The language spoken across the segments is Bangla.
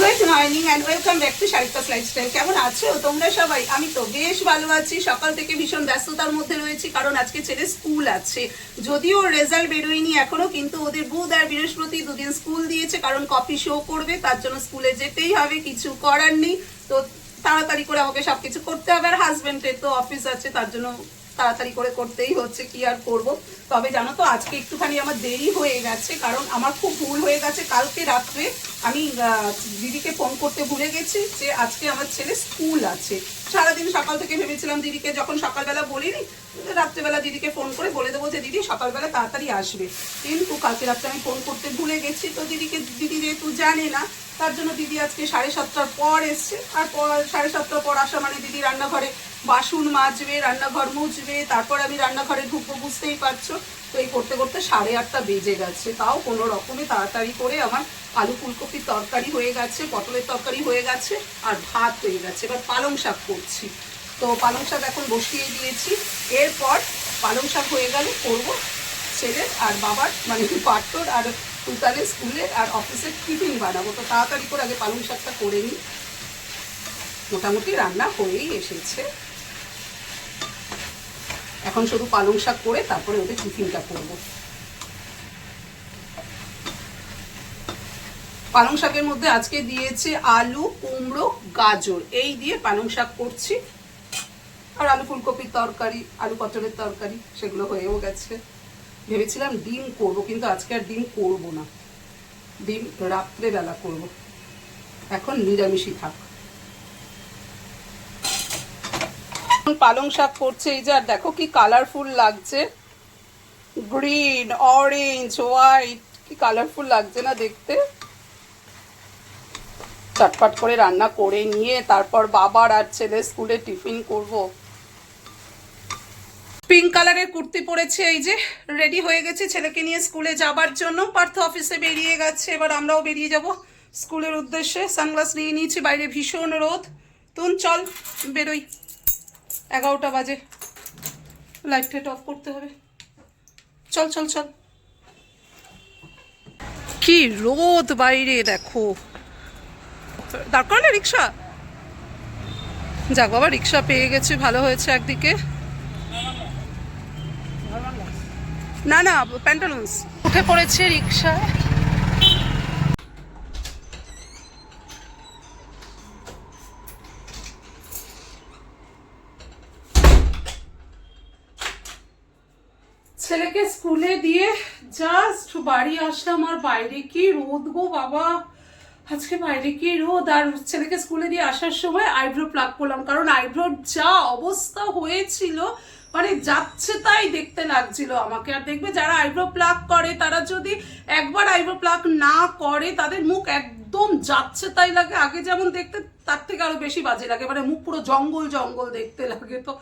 Good morning and welcome back to Sharika's lifestyle কেমন আছো তোমরা সবাই? আমি তো বেশ ভালো আছি। সকাল থেকে ভীষণ ব্যস্ততার মধ্যে রয়েছি, কারণ আজকে ছেলে স্কুল আছে। যদিও রেজাল্ট বেরোয়নি এখনও, কিন্তু ওদের বুধ আর বৃহস্পতি দুদিন স্কুল দিয়েছে, কারণ কপি শো করবে, তার জন্য স্কুলে যেতেই হবে, কিছু করার নেই। তো তাড়াতাড়ি করে আমাকে সবকিছু করতে হবে, আর হাজবেন্ডের তো অফিস আছে, তার জন্য তাড়াতাড়ি করে করতেই হচ্ছে, কি আর করব? তবে জানো তো, আজকে একটুখানি আমার দেরি হয়ে গেছে, কারণ আমার খুব ভুল হয়ে গেছে। কালকে রাত্রে আমি দিদিকে ফোন করতে ভুলে গেছি যে আজকে আমার ছেলে স্কুল আছে। সারাদিন সকাল থেকে ভেবেছিলাম দিদিকে, যখন সকালবেলা বলিনি, রাত্রেবেলা দিদিকে ফোন করে বলে দেবো যে, দিদি, সকালবেলা তাড়াতাড়ি আসবে। কিন্তু কালকে রাত্রে আমি ফোন করতে ভুলে গেছি, তো দিদিকে, দিদি যেহেতু জানে না, তার জন্য দিদি আজকে সাড়ে সাতটার পর এসছে। আর পর, সাড়ে সাতটার পর আসা মানে দিদি রান্নাঘরে বাসন মাজবে, রান্নাঘর মুছবে তারপর আমি রান্নাঘরে ঢুকবো, বুঝতেই পারছ? তো এই করতে করতে সাড়ে আটটা বেজে গেছে। তাও কোনো রকমে তাড়াতাড়ি করে আমার আলু ফুলকপির তরকারি হয়ে গেছে, পটলের তরকারি হয়ে গেছে আর ভাত হয়ে গেছে। এবার পালং শাক করছি। তো পালং শাক এখন বসিয়ে দিয়েছি। এরপর পালং শাক হয়ে গেলে করব ছেলের আর বাবার মানে পাট্টর আর তুতালের স্কুলের আর অফিসের টিফিন বানাবো। তো তাড়াতাড়ি করে আগে পালং শাকটা করে নিই। মোটামুটি রান্না হয়েই এসেছে। এখন শুধু পালং শাক করে তারপরে ওদের টিফিনটা করব। পালং শাকের মধ্যে আজকে দিয়েছে আলু, কুমড়ো, গাজর। এই দিয়ে পালং শাক করছি। আর আলু ফুলকপির তরকারি, আলু পটলের তরকারি, সেগুলো হয়েও গেছে। ভেবেছিলাম ডিম করব, কিন্তু আজকে আর ডিম করব না। ডিম রাত্রেবেলা করব। এখন নিরামিষই থাক এখন পালং শাক করছে, এই যে আর দেখো কি কালারফুল লাগছে। গ্রিন অরেঞ্জ হোয়াইট কি কালারফুল লাগছে না দেখতে। চটপট করে রান্না করে নিয়ে তারপর বাবার আর ছেলে স্কুলে টিফিন করব। পিঙ্ক কালারের কুর্তি পরেছে, এই যে রেডি হয়ে গেছে ছেলেকে নিয়ে স্কুলে যাবার জন্য। পার্থ অফিসে বেরিয়ে গেছে, এবার আমরাও বেরিয়ে যাব স্কুলের উদ্দেশ্যে। সানগ্লাস নিয়ে নিয়েছি, বাইরে ভীষণ রোদ। তুন, চল, বেরোই। এগারোটা বাজে। লাইট টাইট অফ করতে হবে। চল চল চল। কি রোদ বাইরে, দেখো। দাঁড় করালে রিক্সা? যাক বাবা, রিক্সা পেয়ে গেছে, ভালো হয়েছে একদিকে। না না প্যান্টালুন্স উঠে পড়েছে রিক্সায়। ছেলেকে স্কুলে দিয়ে জাস্ট বাড়ি আসলাম, আর বাইরে কি রোদ গো বাবা। আজকে বাইরে কি রোদ, আর ছেলেকে স্কুলে দিয়ে আসার সময় আইব্রো প্লাগ করলাম, কারণ আইব্রোর যা অবস্থা হয়েছিল মানে যাচ্ছে তাই দেখতে লাগছিল আমাকে। আর দেখবে যারা আইব্রো প্লাক করে, তারা যদি একবার আইব্রো প্লাক না করে, তাদের মুখ একদম যাচ্ছে তাই লাগে। আগে যেমন দেখতে, তার থেকে আরও বেশি বাজে লাগে মানে মুখ পুরো জঙ্গল জঙ্গল দেখতে লাগে তো।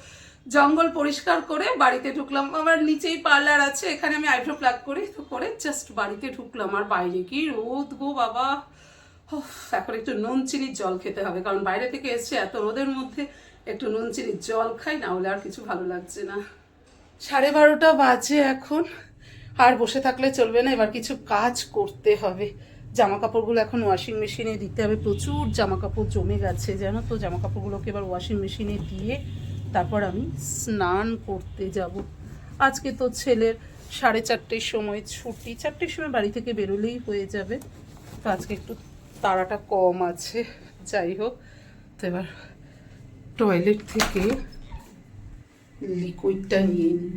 জঙ্গল পরিষ্কার করে বাড়িতে ঢুকলাম। আমার নিচেই পার্লার আছে, এখানে আমি আইব্রো প্লাগ করি, তো করে জাস্ট বাড়িতে ঢুকলাম। আর বাইরে কি রোদ গো বাবা। এখন একটু নুন চিনির জল খেতে হবে, কারণ বাইরে থেকে এসছে এত রোদের মধ্যে একটু নুন চিনির জল খাই, না হলে আর কিছু ভালো লাগছে না। সাড়ে বারোটা বাজে এখন। আর বসে থাকলে চলবে না, এবার কিছু কাজ করতে হবে। জামা কাপড়গুলো এখন ওয়াশিং মেশিনে দিতে হবে। প্রচুর জামা কাপড় জমে গেছে, জানো তো? জামা কাপড়গুলোকে এবার ওয়াশিং মেশিনে দিয়ে তারপর আমি স্নান করতে যাব। আজকে তো ছেলের সাড়ে চারটের সময় ছুটি। চারটের সময় বাড়ি থেকে বেরোলেই হয়ে যাবে। তো আজকে একটু তাড়াটা কম আছে। যাই হোক, তো এবার টয়লেট থেকে লিকুইডটা নিয়ে নিই।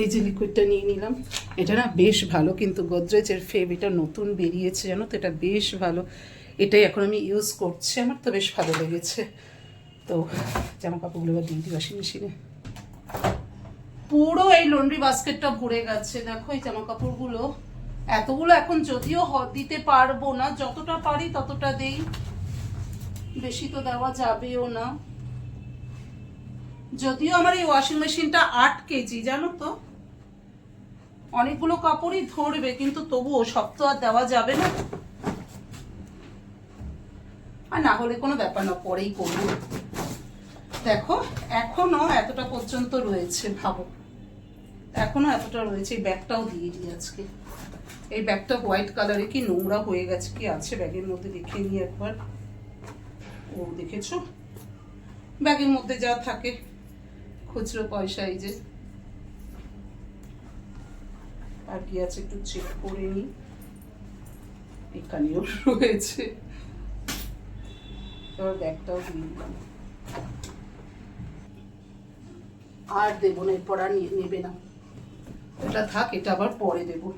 এই যে লিকুইডটা নিয়ে নিলাম। এটা না বেশ ভালো, কিন্তু গোদরেজের ফেব এটা নতুন বেরিয়েছে, জানো তো? এটা বেশ ভালো। এটাই এখন আমি ইউজ করছি। আমার তো বেশ ভালো লেগেছে। তো জামা কাপড়গুলো এবার দিয়ে দিই ওয়াশিং মেশিনে পুরো এই লন্ড্রি বাস্কেটটা ভরে গেছে। দেখো এই জামা কাপড়গুলো এতগুলো এখন যদিও দিতে পারব না। যতটা পারি ততটা দেই। বেশি তো দেওয়া যাবেও না। যদিও আমার এই ওয়াশিং মেশিনটা আট কেজি, জানো তো? অনেকগুলো কাপড়ই ধরবে, কিন্তু তবুও সব তো আর দেওয়া যাবে না। আর না হলে কোনো ব্যাপার না, পরেই করব। দেখো, এখনও এতটা পর্যন্ত রয়েছে, ভাবো। এখনও এতটা রয়েছে, এই ব্যাগটাও দিয়ে দিই আজকে। এই ব্যাগটা হোয়াইট কালারে কি নোংরা হয়ে গেছে, কি আছে? ব্যাগের মধ্যে দেখে নিই একবার। ও, দেখেছ? ব্যাগের মধ্যে যা থাকে, খুচরো পয়সা এই যে। আর কি আছে একটু চেক করে নিই। এখানেও রয়েছে। এবার ব্যাগটাও দিয়ে দিলাম। আর দেবো না এরপর আর নেবে না। এটা থাক এটা আবার পরে দেবো।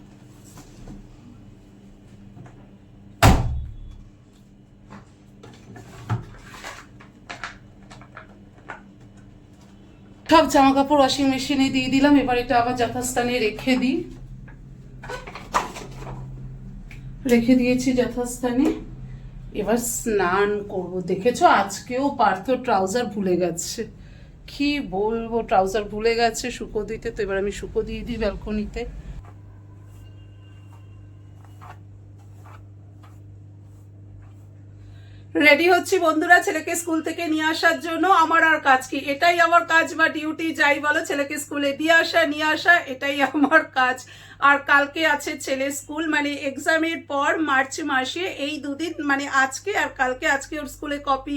সব জামা কাপড় ওয়াশিং মেশিনে দিয়ে দিলাম এবার এটা আবার যথাস্থানে রেখে দিই। রেখে দিয়েছি যথাস্থানে। এবার স্নান করব। দেখেছ? আজকেও পার্থ ট্রাউজার ভুলে গেছে। কি বলব? ট্রাউজার ভুলে গেছে শুকো দিতে, তো এবার আমি শুকো দিয়ে দিই ব্যালকনিতে। রেডি হচ্ছি বন্ধুরা ছেলেকে স্কুল থেকে নিয়ে আসার জন্য। আমার আর কাজ কি? এটাই আমার কাজ বা ডিউটি, যাই বলো, ছেলেকে স্কুলে দিয়ে আসা, নিয়ে আসা, এটাই আমার কাজ। আর কালকে আছে ছেলে স্কুল মানে এক্সামের পর মার্চ মাসে এই দুদিন মানে আজকে আর কালকে, আজকে ওর স্কুলে কপি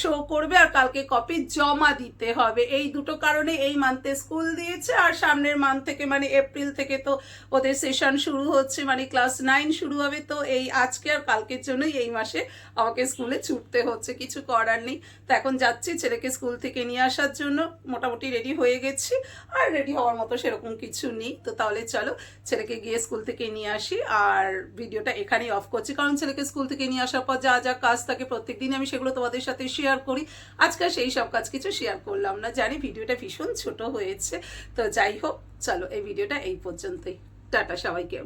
শো করবে আর কালকে কপি জমা দিতে হবে। এই দুটো কারণে এই মান্থে স্কুল দিয়েছে আর সামনের মান্থ থেকে মানে এপ্রিল থেকে তো ওদের সেশন শুরু হচ্ছে মানে ক্লাস নাইন শুরু হবে। তো এই আজকে আর কালকের জন্যই এই মাসে আমাকে স্কুলে ছুটতে হচ্ছে, কিছু করার নেই। তো এখন যাচ্ছি ছেলেকে স্কুল থেকে নিয়ে আসার জন্য। মোটামুটি রেডি হয়ে গেছি, আর রেডি হওয়ার মতো সেরকম কিছু নেই। তো তাহলে চলো ছেলেকে গিয়ে স্কুল থেকে নিয়ে আসি আর ভিডিওটা এখানেই অফ করছি। কারণ ছেলেকে স্কুল থেকে নিয়ে আসার পর যা যা কাজ থাকে প্রত্যেকদিন আমি সেগুলো তোমাদের সাথে শেয়ার করি। আজকে সেই সব কাজ কিছু শেয়ার করলাম না। জানি ভিডিওটা ভীষণ ছোট হয়েছে। তো যাই হোক, চলো এই ভিডিওটা এই পর্যন্তই। টাটা সবাইকে।